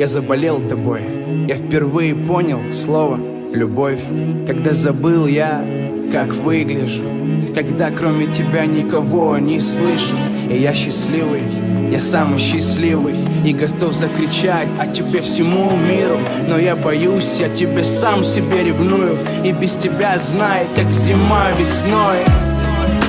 Я заболел тобой. Я впервые понял слово любовь Когда забыл я, как выгляжу. Когда кроме тебя никого не слышу. И я счастливый, я самый счастливый. И готов закричать о тебе всему миру. Но я боюсь, я тебе сам себе ревную. И без тебя знай, как зима весной.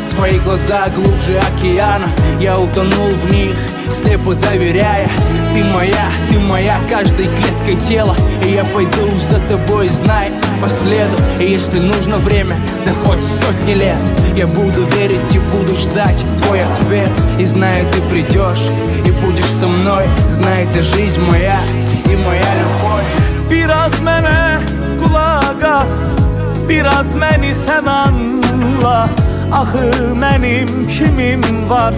Твои глаза глубже океана. Я утонул в них, слепо доверяя Ты моя, ты моя каждой клеткой тела. И я пойду за тобой, знай, по следу. И если нужно время, да хоть сотни лет. Я буду верить и буду ждать твой ответ. И знаю, ты придешь и будешь со мной. Знай, это жизнь моя и моя любовь. Biraz mənə qulaq as Biraz məni sən anla Axı mənim kimim var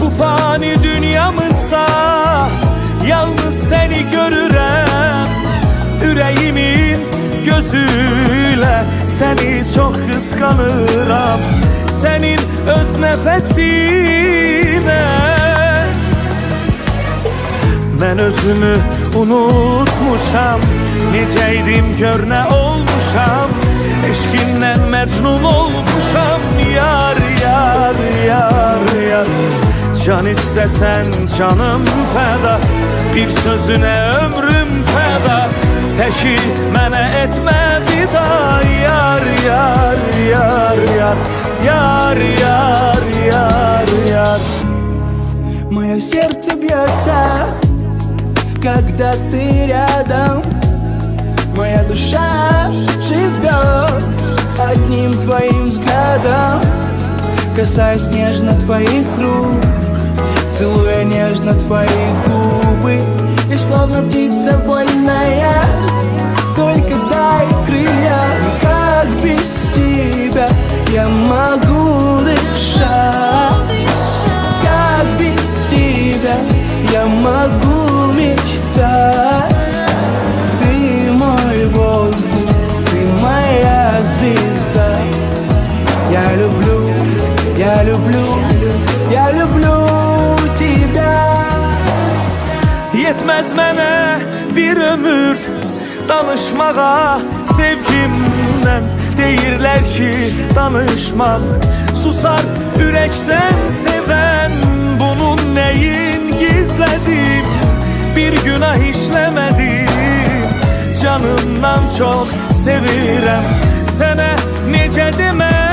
Bu fani dünyamızda Yalnız seni görürüm. Üreğimin gözüyle Seni çok kıskanırım. Senin öz nefesine Ben özümü unutmuşam. Neceydim gör ne olmuşam. Eşkinle mecnun olmuşam. Yar yar yar. Can istəsən canım fəda Bir sözünə ömrüm fəda Təki mənə etmə vida Yar, yar, yar, yar Yar, yar, yar, yar. Мое сердце бьется, когда ты рядом Моя душа живет одним твоим взглядом Касаясь нежно твоих рук Целуя нежно твои губы И словно птица вольная Только дай крылья Как без тебя я могу дышать. Как без тебя я могу мечтать. Ты мой воздух, ты моя звезда. Я люблю, я люблю, я люблю Yetmez mənə bir ömür. Danışmağa sevgimden Deyirlər ki danışmaz. Susar ürekten seven Bunun neyin gizledim? Bir günah işlemedim. Canımdan çok sevirem. Sənə necə demem?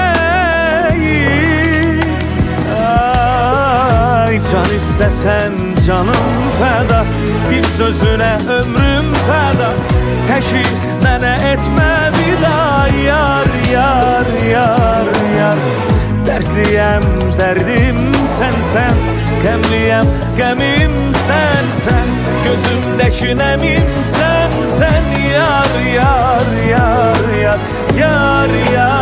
Ay can istesen canım feda Bir sözüne ömrüm feda. Teki mənə etmə vida Yar, yar, yar, yar. Dertliyəm, derdim sənsən Qəmliyəm, qəmim sənsən Gözümdəki nəmim sənsən Yar, yar, yar, yar, yar.